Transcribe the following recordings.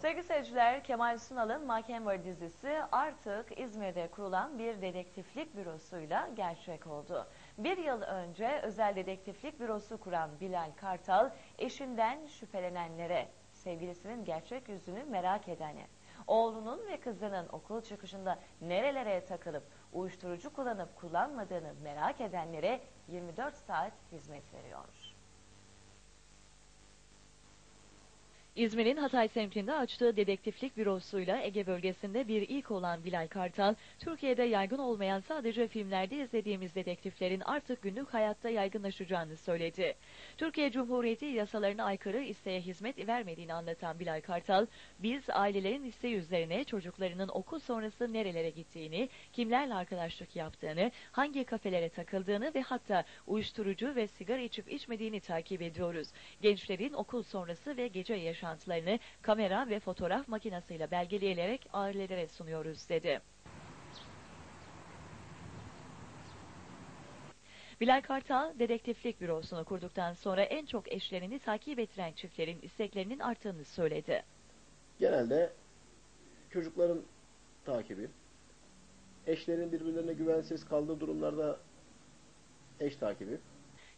Sevgili seyirciler, Kemal Sunal'ın Mahkeme dizisi artık İzmir'de kurulan bir dedektiflik bürosuyla gerçek oldu. Bir yıl önce özel dedektiflik bürosu kuran Bilal Kartal, eşinden şüphelenenlere, sevgilisinin gerçek yüzünü merak edene, oğlunun ve kızının okul çıkışında nerelere takılıp uyuşturucu kullanıp kullanmadığını merak edenlere 24 saat hizmet veriyor. İzmir'in Hatay semtinde açtığı dedektiflik bürosuyla Ege bölgesinde bir ilk olan Bilal Kartal, Türkiye'de yaygın olmayan sadece filmlerde izlediğimiz dedektiflerin artık günlük hayatta yaygınlaşacağını söyledi. Türkiye Cumhuriyeti yasalarına aykırı isteğe hizmet vermediğini anlatan Bilal Kartal, biz ailelerin isteği üzerine çocuklarının okul sonrası nerelere gittiğini, kimlerle arkadaşlık yaptığını, hangi kafelere takıldığını ve hatta uyuşturucu ve sigara içip içmediğini takip ediyoruz. Gençlerin okul sonrası ve gece yaşantılarını kamera ve fotoğraf makinesiyle belgeleyerek ailelere sunuyoruz dedi. Bilal Kartal, dedektiflik bürosunu kurduktan sonra en çok eşlerini takip ettiren çiftlerin isteklerinin arttığını söyledi. Genelde çocukların takibi, eşlerin birbirlerine güvensiz kaldığı durumlarda eş takibi,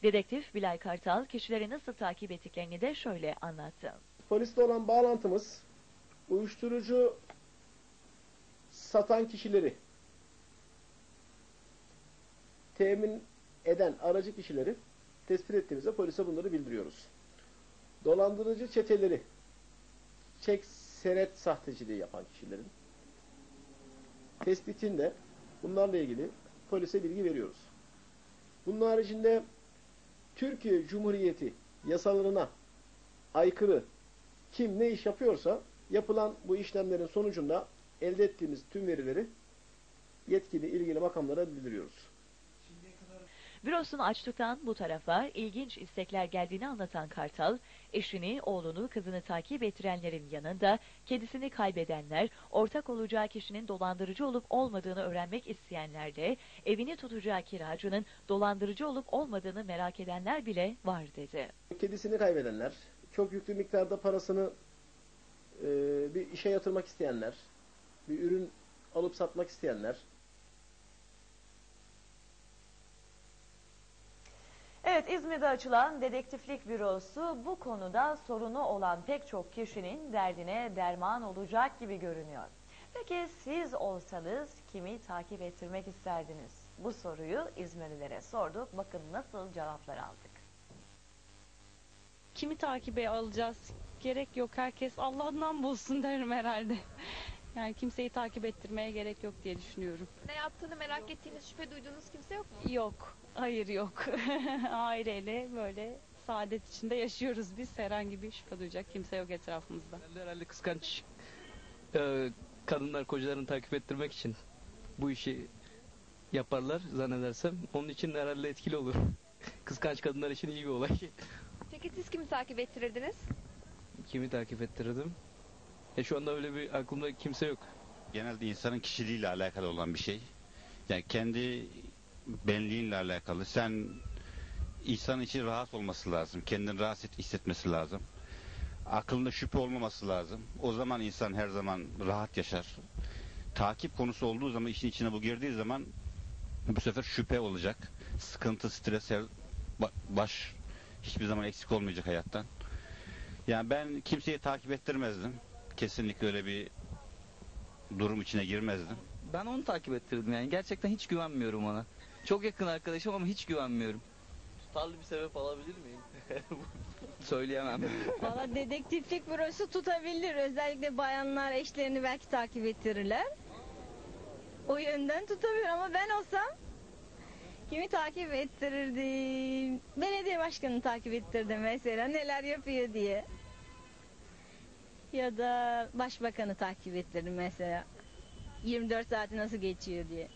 Dedektif Bilal Kartal, kişileri nasıl takip ettiklerini de şöyle anlattı. Polisle olan bağlantımız uyuşturucu satan kişileri temin eden aracı kişileri tespit ettiğimizde polise bunları bildiriyoruz. Dolandırıcı çeteleri çek senet sahteciliği yapan kişilerin tespitinde bunlarla ilgili polise bilgi veriyoruz. Bunun haricinde Türkiye Cumhuriyeti yasalarına aykırı kim ne iş yapıyorsa yapılan bu işlemlerin sonucunda elde ettiğimiz tüm verileri yetkili ilgili makamlara bildiriyoruz. Bürosunu açtıktan bu tarafa ilginç istekler geldiğini anlatan Kartal, eşini, oğlunu, kızını takip ettirenlerin yanında kedisini kaybedenler, ortak olacağı kişinin dolandırıcı olup olmadığını öğrenmek isteyenler evini tutacağı kiracının dolandırıcı olup olmadığını merak edenler bile var dedi. Kedisini kaybedenler, çok yüklü miktarda parasını e, bir işe yatırmak isteyenler, bir ürün alıp satmak isteyenler, Evet İzmir'de açılan dedektiflik bürosu bu konuda sorunu olan pek çok kişinin derdine derman olacak gibi görünüyor. Peki siz olsanız kimi takip ettirmek isterdiniz? Bu soruyu İzmirlilere sorduk. Bakın nasıl cevaplar aldık. Kimi takibe alacağız? Gerek yok. Herkes Allah'ından bulsun derim herhalde. Yani kimseyi takip ettirmeye gerek yok diye düşünüyorum. Ne yaptığını merak ettiğiniz, şüphe duyduğunuz kimse yok mu? Yok. Hayır yok. Aileyle böyle saadet içinde yaşıyoruz biz. Herhangi bir şüphe duyacak kimse yok etrafımızda. Herhalde, herhalde kıskanç e, kadınlar kocalarını takip ettirmek için bu işi yaparlar zannedersem. Onun için herhalde etkili olur. Kıskanç kadınlar için iyi bir olay. Peki siz kimi takip ettirirdiniz? Kimi takip ettirdim? E şu anda öyle bir aklımda kimse yok. genelde insanın kişiliğiyle alakalı olan bir şey. Yani kendi benliğinle alakalı. Sen insan için rahat olması lazım. Kendini rahat et- hissetmesi lazım. Aklında şüphe olmaması lazım. O zaman insan her zaman rahat yaşar. Takip konusu olduğu zaman işin içine bu girdiği zaman bu sefer şüphe olacak. Sıkıntı, stres, her- baş hiçbir zaman eksik olmayacak hayattan. Yani ben kimseyi takip ettirmezdim. Kesinlikle öyle bir durum içine girmezdim. Ben onu takip ettirdim yani. Gerçekten hiç güvenmiyorum ona. Çok yakın arkadaşım ama hiç güvenmiyorum. Tutarlı bir sebep alabilir miyim? Söyleyemem. Valla dedektiflik bürosu tutabilir. Özellikle bayanlar eşlerini belki takip ettirirler. O yönden tutabilir ama ben olsam kimi takip ettirirdim? Belediye başkanını takip ettirdim mesela neler yapıyor diye. Ya da başbakanı takip ettirdim mesela. 24 saati nasıl geçiyor diye.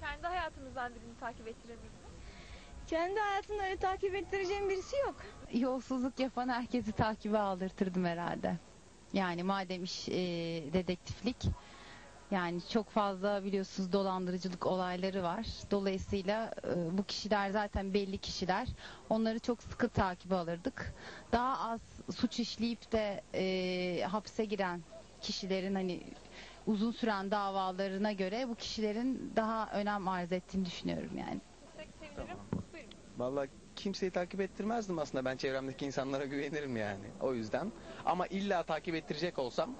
Kendi hayatınızdan birini takip ettirir miydiniz? Kendi hayatımda öyle takip ettireceğim birisi yok. yolsuzluk yapan herkesi takibe aldırtırdım herhalde. Yani madem iş e, dedektiflik Yani çok fazla biliyorsunuz dolandırıcılık olayları var. Dolayısıyla e, bu kişiler zaten belli kişiler. Onları çok sıkı takibe alırdık. Daha az suç işleyip de e, hapse giren kişilerin hani uzun süren davalarına göre bu kişilerin daha önem arz ettiğini düşünüyorum yani. Buyurun. Vallahi kimseyi takip ettirmezdim aslında. Ben çevremdeki insanlara güvenirim yani. O yüzden. Ama illa takip ettirecek olsam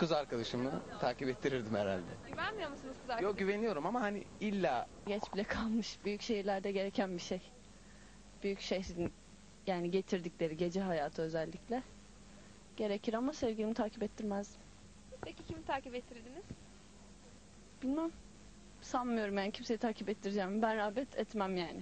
kız arkadaşımı takip ettirirdim herhalde. Güvenmiyor musunuz kız Yok arkadaşınıza? güveniyorum ama hani illa Geç bile kalmış. Büyük şehirlerde gereken bir şey. Büyük şehrin yani getirdikleri gece hayatı özellikle. Gerekir ama sevgilimi takip ettirmezdim. Peki kimi takip ettirirdiniz? Bilmem. Sanmıyorum yani kimseyi takip ettireceğim. Ben rağbet etmem yani.